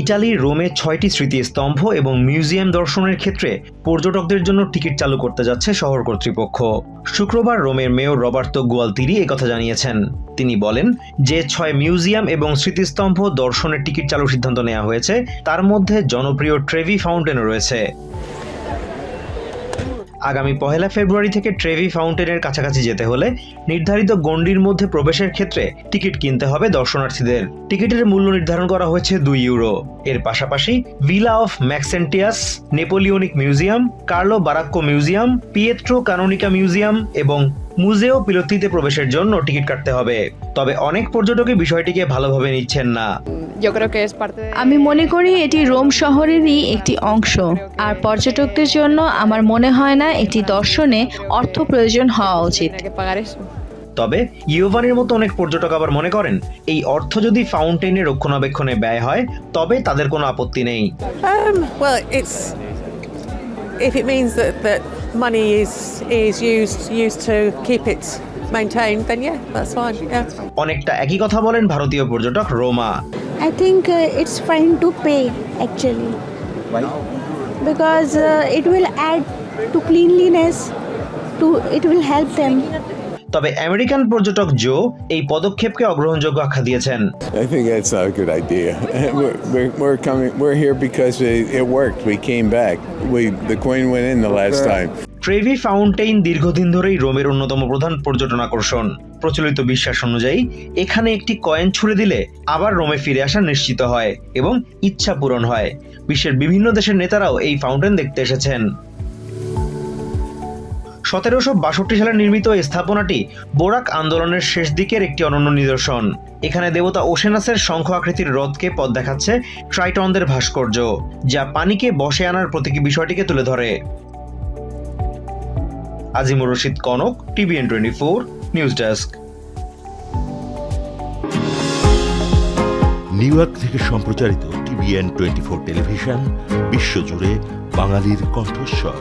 ইটালির রোমে ছয়টি স্মৃতিস্তম্ভ এবং মিউজিয়াম দর্শনের ক্ষেত্রে পর্যটকদের জন্য টিকিট চালু করতে যাচ্ছে শহর কর্তৃপক্ষ। শুক্রবার রোমের মেয়র রবার্তো গোয়ালতিরি একথা জানিয়েছেন। তিনি বলেন, যে ছয় মিউজিয়াম এবং স্মৃতিস্তম্ভ দর্শনের টিকিট চালুর সিদ্ধান্ত নেওয়া হয়েছে, তার মধ্যে জনপ্রিয় ট্রেভি ফাউন্টেন রয়েছে। আগামী পহেলা ফেব্রুয়ারি থেকে ট্রেভি ফাউন্টেনের কাছাকাছি যেতে হলে নির্ধারিত গণ্ডির মধ্যে প্রবেশের ক্ষেত্রে টিকিট কিনতে হবে দর্শনার্থীদের। টিকিটের মূল্য নির্ধারণ করা হয়েছে দুই ইউরো। এর পাশাপাশি villa of Maxentius, Napoleonic museum, Carlo Barracco museum, Pietro Canonica museum এবং মুজেও পিলতিতে প্রবেশের জন্য টিকিট কাটতে হবে তবে অনেক পর্যটকই বিষয়টিকে ভালোভাবে নিচ্ছেন না. আমি মনে করি এটি রোম শহরেরই একটি অংশ আর পর্যটকদের জন্য আমার মনে হয় না এটি দর্শনে অর্থ প্রয়োজন হওয়া উচিত. তবে ইয়োভানের মতো অনেক পর্যটক আবার মনে করেন এই অর্থ যদি ফাউন্টেনের রক্ষণাবেক্ষণে ব্যয় হয় তবে তাদের কোনো আপত্তি নেই Um, if it means that, that money is is used used to keep it maintained, then yeah, that's fine. Yeah. অনেকটা একই কথা বলেন ভারতীয় পর্যটক Roma I think uh, it's fine to pay actually. Why? Because uh, it will add to cleanliness. To it will help them. তবে American পর্যটক Joe এই পদক্ষেপকে অগ্রহণযোগ্য আখ্যা দিয়েছেন I think that's not a good idea. We're, we're, we're coming. We're here because it, it worked. We came back. We the coin went in the last time. Trevi fountain দীর্ঘদিন ধরেই রোমের অন্যতম প্রধান পর্যটন আকর্ষণ প্রচলিত বিশ্বাস অনুযায়ী এখানে একটি কয়েন ছুড়ে দিলে আবার রোমে ফিরে আসা নিশ্চিত হয় এবং ইচ্ছা পূরণ হয় বিশ্বের বিভিন্ন দেশের নেতারাও এই ফাউন্টেন দেখতে এসেছেন সতেরোশো বাষট্টি সালে নির্মিত এই স্থাপনাটি বোরাক আন্দোলনের শেষ দিকের একটি অনন্য নিদর্শন। এখানে দেবতা ওশেনাসের শঙ্খ আকৃতির হ্রদকে পথ দেখাচ্ছে ট্রাইটনদের ভাস্কর্য, যা পানিকে বসে আনার প্রতীকী বিষয়টিকে তুলে ধরে। Azimur Rashid Kanak, TVN twenty four, news desk. New York থেকে সম্প্রচারিত টিভিএন টোয়েন্টি ফোর টেলিভিশন, বিশ্বজুড়ে বাঙালির কণ্ঠস্বর।